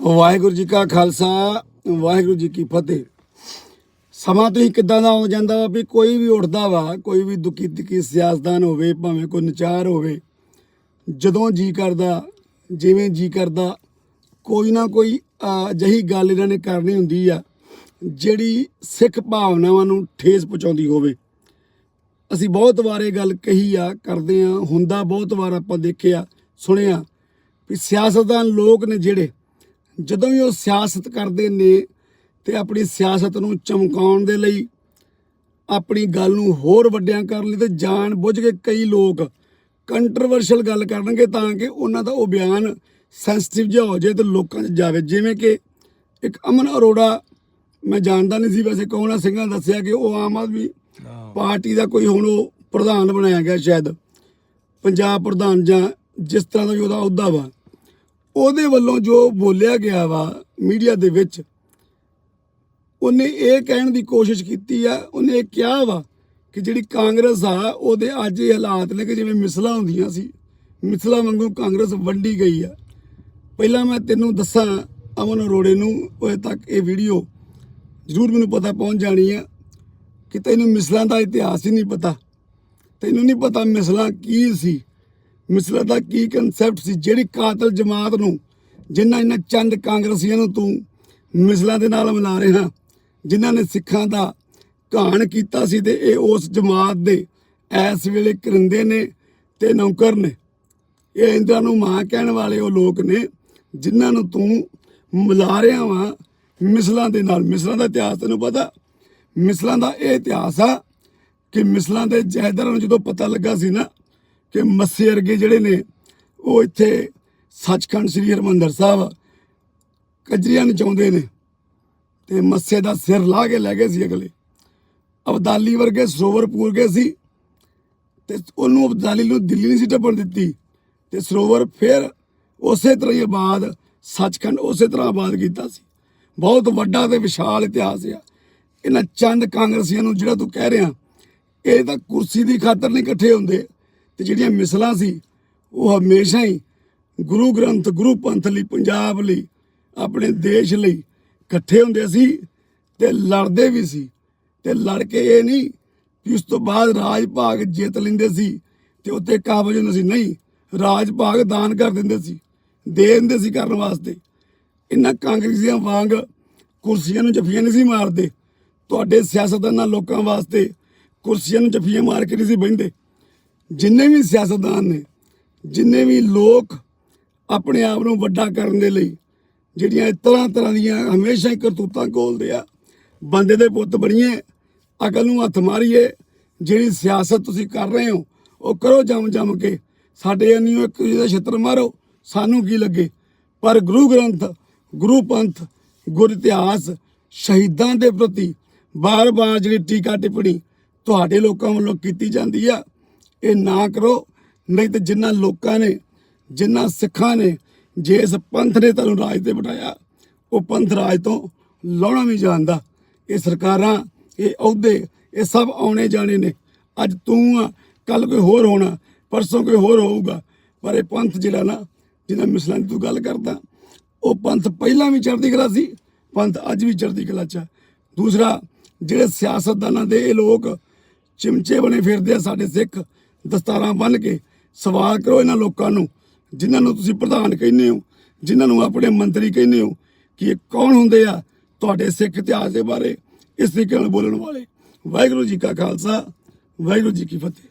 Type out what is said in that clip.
ਵਾਹਿਗੁਰੂ ਜੀ ਕਾ ਖਾਲਸਾ, ਵਾਹਿਗੁਰੂ ਜੀ ਕੀ ਫਤਿਹ। ਸਮਾਂ ਤੁਸੀਂ ਕਿੱਦਾਂ ਦਾ ਆਉਂ ਜਾਂਦਾ ਵਾ ਵੀ ਕੋਈ ਵੀ ਉੱਠਦਾ ਵਾ, ਕੋਈ ਵੀ ਦੁਖੀ ਦੁਖੀ ਸਿਆਸਤਦਾਨ ਹੋਵੇ, ਭਾਵੇਂ ਕੋਈ ਨਚਾਰ ਹੋਵੇ, ਜਦੋਂ ਜੀ ਕਰਦਾ, ਜਿਵੇਂ ਜੀ ਕਰਦਾ, ਕੋਈ ਨਾ ਕੋਈ ਅਜਿਹੀ ਗੱਲ ਇਹਨਾਂ ਨੇ ਕਰਨੀ ਹੁੰਦੀ ਆ, ਜਿਹੜੀ ਸਿੱਖ ਭਾਵਨਾਵਾਂ ਨੂੰ ਠੇਸ ਪਹੁੰਚਾਉਂਦੀ ਹੋਵੇ। ਅਸੀਂ ਬਹੁਤ ਵਾਰ ਇਹ ਗੱਲ ਕਹੀ ਆ, ਕਰਦੇ ਆ, ਹੁੰਦਾ ਬਹੁਤ ਵਾਰ ਆਪਾਂ ਦੇਖਿਆ, ਸੁਣਿਆ ਵੀ ਸਿਆਸਤਦਾਨ ਲੋਕ ਨੇ ਜਿਹੜੇ ਜਦੋਂ ਵੀ ਉਹ ਸਿਆਸਤ ਕਰਦੇ ਨੇ ਤੇ ਆਪਣੀ ਸਿਆਸਤ ਨੂੰ ਚਮਕਾਉਣ ਦੇ ਲਈ ਆਪਣੀ ਗੱਲ ਨੂੰ ਹੋਰ ਵੱਡਿਆਂ ਕਰਨ ਲਈ ਤੇ ਜਾਣ ਬੁੱਝ ਕੇ ਕਈ ਲੋਕ ਕੰਟਰੋਵਰਸ਼ਲ ਗੱਲ ਕਰਨਗੇ ਤਾਂ ਕਿ ਉਹਨਾਂ ਦਾ ਉਹ ਬਿਆਨ ਸੈਂਸਿਟਿਵ ਜਿਹਾ ਹੋ ਜਾਏ ਤੇ ਲੋਕਾਂ 'ਚ ਜਾਵੇ। ਜਿਵੇਂ ਕਿ ਇੱਕ ਅਮਨ ਅਰੋੜਾ ਮੈਂ ਜਾਣਦਾ ਨਹੀਂ ਸੀ ਵੈਸੇ ਕੌਣਾ ਸਿੰਘਾਂ ਦੱਸਿਆ ਕਿ ਉਹ ਆਮ ਆਦਮੀ ਪਾਰਟੀ ਦਾ ਕੋਈ ਹੁਣ ਉਹ ਪ੍ਰਧਾਨ ਬਣਾਇਆ ਗਿਆ ਸ਼ਾਇਦ ਪੰਜਾਬ ਪ੍ਰਧਾਨ ਜਾਂ ਜਿਸ ਤਰ੍ਹਾਂ ਦਾ ਵੀ ਉਹਦਾ ਅਹੁਦਾ ਵਾ। ਉਹਦੇ ਵੱਲੋਂ ਜੋ ਬੋਲਿਆ ਗਿਆ ਵਾ ਮੀਡੀਆ ਦੇ ਵਿੱਚ, ਉਹਨੇ ਇਹ ਕਹਿਣ ਦੀ ਕੋਸ਼ਿਸ਼ ਕੀਤੀ ਆ, ਉਹਨੇ ਇਹ ਕਿਹਾ ਵਾ ਕਿ ਜਿਹੜੀ ਕਾਂਗਰਸ ਆ, ਉਹਦੇ ਅੱਜ ਇਹ ਹਾਲਾਤ ਨੇ ਕਿ ਜਿਵੇਂ ਮਿਸਲਾਂ ਹੁੰਦੀਆਂ ਸੀ, ਮਿਸਲਾਂ ਵਾਂਗੂ ਕਾਂਗਰਸ ਵੰਡੀ ਗਈ ਆ। ਪਹਿਲਾਂ ਮੈਂ ਤੈਨੂੰ ਦੱਸਾਂ, ਅਮਨ ਅਰੋੜੇ ਨੂੰ ਉਰੇ ਤੱਕ ਇਹ ਵੀਡੀਓ ਜ਼ਰੂਰ ਮੈਨੂੰ ਪਤਾ ਪਹੁੰਚ ਜਾਣੀ ਆ ਕਿ ਤੈਨੂੰ ਮਿਸਲਾਂ ਦਾ ਇਤਿਹਾਸ ਹੀ ਨਹੀਂ ਪਤਾ। ਤੈਨੂੰ ਨਹੀਂ ਪਤਾ ਮਿਸਲਾਂ ਕੀ ਸੀ। ਮਿਸਲਾਂ ਦਾ ਕੀ ਕਨਸੈਪਟ ਸੀ? ਜਿਹੜੀ ਕਾਤਲ ਜਮਾਤ ਨੂੰ, ਜਿਨ੍ਹਾਂ ਇਹਨਾਂ ਚੰਦ ਕਾਂਗਰਸੀਆਂ ਨੂੰ ਤੂੰ ਮਿਸਲਾਂ ਦੇ ਨਾਲ ਮਿਲਾ ਰਿਹਾ ਜਿਨ੍ਹਾਂ ਨੇ ਸਿੱਖਾਂ ਦਾ ਘਾਣ ਕੀਤਾ ਸੀ ਤੇ ਇਹ ਉਸ ਜਮਾਤ ਦੇ ਇਸ ਵੇਲੇ ਕਰਿੰਦੇ ਨੇ ਤੇ ਨੌਕਰ ਨੇ। ਇਹ ਇਹਨਾਂ ਨੂੰ ਮਾਂ ਕਹਿਣ ਵਾਲੇ ਉਹ ਲੋਕ ਨੇ, ਜਿਨ੍ਹਾਂ ਨੂੰ ਤੂੰ ਮਿਲਾ ਰਿਹਾ ਵਾਂ ਮਿਸਲਾਂ ਦੇ ਨਾਲ। ਮਿਸਲਾਂ ਦਾ ਇਤਿਹਾਸ ਤੈਨੂੰ ਪਤਾ? ਮਿਸਲਾਂ ਦਾ ਇਹ ਇਤਿਹਾਸ ਆ ਕਿ ਮਿਸਲਾਂ ਦੇ ਜੈਦਰਾਂ ਨੂੰ ਜਦੋਂ ਪਤਾ ਲੱਗਾ ਸੀ ਨਾ ਕਿ ਮੱਸੇ ਵਰਗੇ ਜਿਹੜੇ ਨੇ, ਉਹ ਇੱਥੇ ਸੱਚਖੰਡ ਸ੍ਰੀ ਹਰਮੰਦਰ ਸਾਹਿਬ ਕਜਰੀਆਂ ਨਚਾਉਂਦੇ ਨੇ ਤੇ ਮੱਸੇ ਦਾ ਸਿਰ ਲਾ ਕੇ ਲੈ ਗਏ ਸੀ ਅਗਲੇ। ਅਬਦਾਲੀ ਵਰਗੇ ਸਰੋਵਰ ਪੂਰ ਗਏ ਸੀ ਤੇ ਉਹਨੂੰ ਅਬਦਾਲੀ ਨੂੰ ਦਿੱਲੀ ਨਹੀਂ ਸੀ ਟੱਪਣ ਦਿੱਤੀ ਤੇ ਸਰੋਵਰ ਫਿਰ ਉਸੇ ਤਰ੍ਹਾਂ ਹੀ ਆਬਾਦ, ਸੱਚਖੰਡ ਉਸੇ ਤਰ੍ਹਾਂ ਆਬਾਦ ਕੀਤਾ ਸੀ। ਬਹੁਤ ਵੱਡਾ ਤੇ ਵਿਸ਼ਾਲ ਇਤਿਹਾਸ ਆ। ਇਹਨਾਂ ਚੰਦ ਕਾਂਗਰਸੀਆਂ ਨੂੰ ਜਿਹੜਾ ਤੂੰ ਕਹਿ ਰਿਹਾ, ਇਹ ਤਾਂ ਕੁਰਸੀ ਦੀ ਖਾਤਰ ਨਹੀਂ ਇਕੱਠੇ ਹੁੰਦੇ। ਤੇ ਜਿਹੜੀਆਂ ਮਿਸਲਾਂ ਸੀ, ਉਹ ਹਮੇਸ਼ਾ ਹੀ ਗੁਰੂ ਗ੍ਰੰਥ, ਗੁਰੂ ਪੰਥ ਲਈ, ਪੰਜਾਬ ਲਈ, ਆਪਣੇ ਦੇਸ਼ ਲਈ ਇਕੱਠੇ ਹੁੰਦੇ ਸੀ ਤੇ ਲੜਦੇ ਵੀ ਸੀ। ਤੇ ਲੜ ਕੇ ਇਹ ਨਹੀਂ ਕਿ ਉਸ ਤੋਂ ਬਾਅਦ ਰਾਜ ਭਾਗ ਜਿੱਤ ਲੈਂਦੇ ਸੀ ਤੇ ਉੱਤੇ ਕਾਬਜ ਹੁੰਦੇ ਸੀ। ਨਹੀਂ ਰਾਜ ਭਾਗ ਦਾਨ ਕਰ ਦਿੰਦੇ ਸੀ, ਦੇ ਦਿੰਦੇ ਸੀ ਕਰਨ ਵਾਸਤੇ। ਇਹਨਾਂ ਕਾਂਗਰਸੀਆਂ ਵਾਂਗ ਕੁਰਸੀਆਂ ਨੂੰ ਜੱਫੀਆਂ ਨਹੀਂ ਸੀ ਮਾਰਦੇ। ਤੁਹਾਡੇ ਸਿਆਸਤਦਾਨਾਂ ਲੋਕਾਂ ਵਾਸਤੇ ਕੁਰਸੀਆਂ ਨੂੰ ਜੱਫੀਆਂ ਮਾਰ ਕੇ ਨਹੀਂ ਸੀ ਬਹਿੰਦੇ। ਜਿੰਨੇ ਵੀ ਸਿਆਸਤਦਾਨ ਨੇ, ਜਿੰਨੇ ਵੀ ਲੋਕ ਆਪਣੇ ਆਪ ਨੂੰ ਵੱਡਾ ਕਰਨ ਦੇ ਲਈ ਜਿਹੜੀਆਂ ਤਰ੍ਹਾਂ ਤਰ੍ਹਾਂ ਦੀਆਂ ਹਮੇਸ਼ਾ ਹੀ ਕਰਤੂਤਾਂ ਖੋਲਦੇ ਆ, ਬੰਦੇ ਦੇ ਪੁੱਤ ਬਣੀਏ, ਅਕਲ ਨੂੰ ਹੱਥ ਮਾਰੀਏ, ਜਿਹੜੀ ਸਿਆਸਤ ਤੁਸੀਂ ਕਰ ਰਹੇ ਹੋ, ਉਹ ਕਰੋ ਜਮ ਜਮ ਕੇ। ਸਾਡੇ ਅੰਨਿਓ ਇੱਕ ਦੂਜੇ ਦਾ ਛਿੱਤਰ ਮਾਰੋ, ਸਾਨੂੰ ਕੀ ਲੱਗੇ? ਪਰ ਗੁਰੂ ਗ੍ਰੰਥ, ਗੁਰੂ ਪੰਥ, ਗੁਰ ਇਤਿਹਾਸ ਸ਼ਹੀਦਾਂ ਦੇ ਪ੍ਰਤੀ ਬਾਰ-ਬਾਰ ਜਿਹੜੀ ਟੀਕਾ ਟਿੱਪਣੀ ਤੁਹਾਡੇ ਲੋਕਾਂ ਵੱਲੋਂ ਕੀਤੀ ਜਾਂਦੀ ਆ। ਇਹ ਨਾ ਕਰੋ। ਨਹੀਂ ਤੇ ਜਿਨ੍ਹਾਂ ਲੋਕਾਂ ਨੇ ਜਿਨ੍ਹਾਂ ਸਿੱਖਾਂ ਨੇ ਜਿਸ ਪੰਥ ਨੇ ਤੁਹਾਨੂੰ ਰਾਜ ਤੇ ਬਿਠਾਇਆ, ਉਹ ਪੰਥ ਰਾਜ ਤੋਂ ਲਾਉਣਾ ਵੀ ਜਾਣਦਾ। ਇਹ ਸਰਕਾਰਾਂ, ਇਹ ਅਹੁਦੇ, ਇਹ ਸਭ ਆਉਣੇ ਜਾਣੇ ਨੇ। ਅੱਜ ਤੂੰ ਆ, ਕੱਲ ਕੋਈ ਹੋਰ ਹੋਣਾ, ਪਰਸੋਂ ਕੋਈ ਹੋਰ ਹੋਊਗਾ। ਪਰ ਇਹ ਪੰਥ ਜਿਹੜਾ ਨਾ, ਜਿਹਨਾਂ ਮਿਸਲਾਂ ਦੀ ਤੂੰ ਗੱਲ ਕਰਦਾ, ਉਹ ਪੰਥ ਪਹਿਲਾਂ ਵੀ ਚੜ੍ਹਦੀ ਕਲਾ ਸੀ, ਪੰਥ ਅੱਜ ਵੀ ਚੜ੍ਹਦੀ ਕਲਾ ਚ ਦੂਸਰਾ, ਜਿਹੜੇ ਸਿਆਸਤਦਾਨਾਂ ਦੇ ਇਹ ਲੋਕ ਚਿਮਚੇ ਬਣੇ ਫਿਰਦੇ ਆ ਸਾਡੇ ਸਿੱਖ ਦਸਤਾਰਾਂ ਬੰਨ੍ਹ ਕੇ ਸਵਾਲ ਕਰੋ ਇਹਨਾਂ ਲੋਕਾਂ ਨੂੰ, ਜਿਨ੍ਹਾਂ ਨੂੰ ਤੁਸੀਂ ਪ੍ਰਧਾਨ ਕਹਿੰਦੇ ਹੋ, ਜਿਨ੍ਹਾਂ ਨੂੰ ਆਪਣੇ ਮੰਤਰੀ ਕਹਿੰਦੇ ਹੋ, ਕਿ ਇਹ ਕੌਣ ਹੁੰਦੇ ਆ ਤੁਹਾਡੇ ਸਿੱਖ ਇਤਿਹਾਸ ਦੇ ਬਾਰੇ, ਇਸ ਤਰੀਕੇ ਨਾਲ ਬੋਲਣ ਵਾਲੇ। ਵਾਹਿਗੁਰੂ ਜੀ ਕਾ ਖਾਲਸਾ, ਵਾਹਿਗੁਰੂ ਜੀ ਕੀ ਫਤਿਹ।